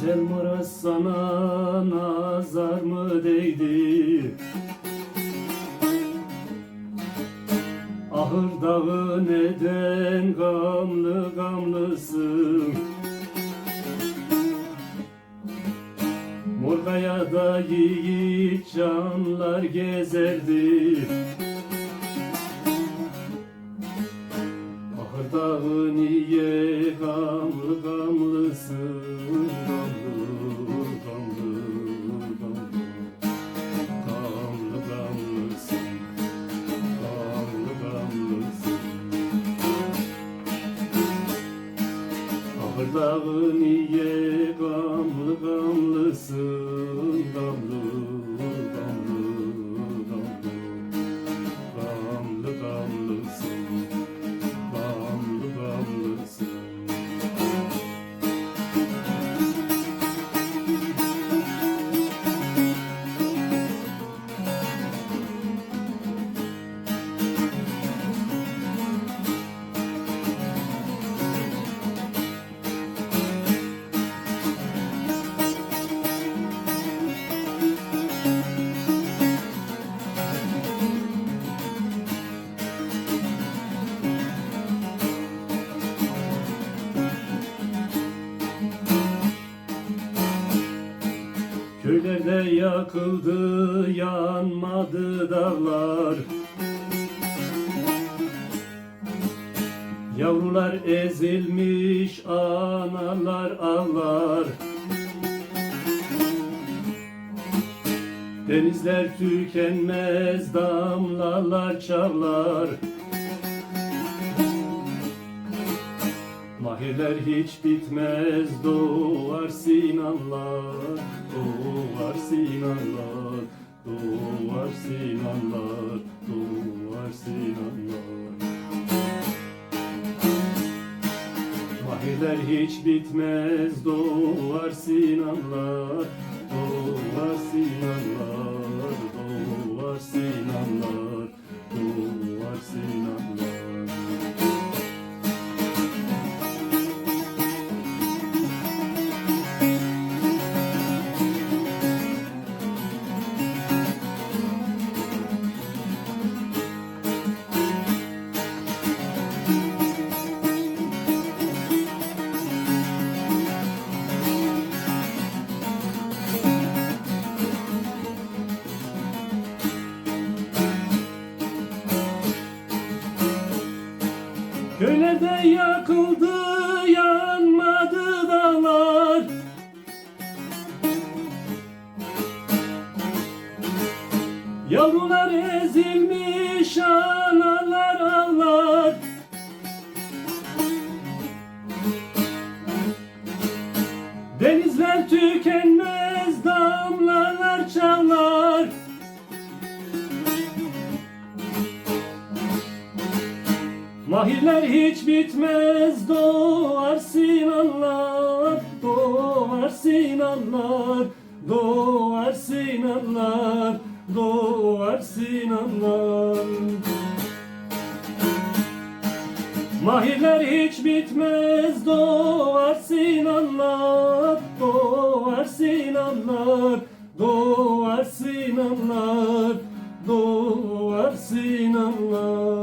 Güzel Murat sana nazar mı değdi? Ahır dağı neden gamlı gamlısın? Morgaya da yiğit canlar gezerdi Ahır dağı niye gamlı gamlısın Ahır dağı niye gamlı gamlısın Gamlı gamlı gamlı Köylerde yakıldı, yanmadı dağlar. Yavrular ezilmiş, analar ağlar Denizler tükenmez, damlalar çağlar Mahirler hiç bitmez doğar Sinanlar Doğar Sinanlar Doğar Sinanlar Doğar Sinanlar. Mahirler hiç bitmez doğar Sinanlar Doğar Sinanlar Köylerde yakıldı, yanmadı dağlar. Yavrular ezilmiş, analar ağlar. Denizler tükenmez, Mahirler hiç bitmez doğar sinanlar Doğar sinanlar Doğar sinanlar Doğar sinanlar. Mahirler hiç bitmez doğar sinanlar Doğar sinanlar Doğar sinanlar Doğar sinanlar.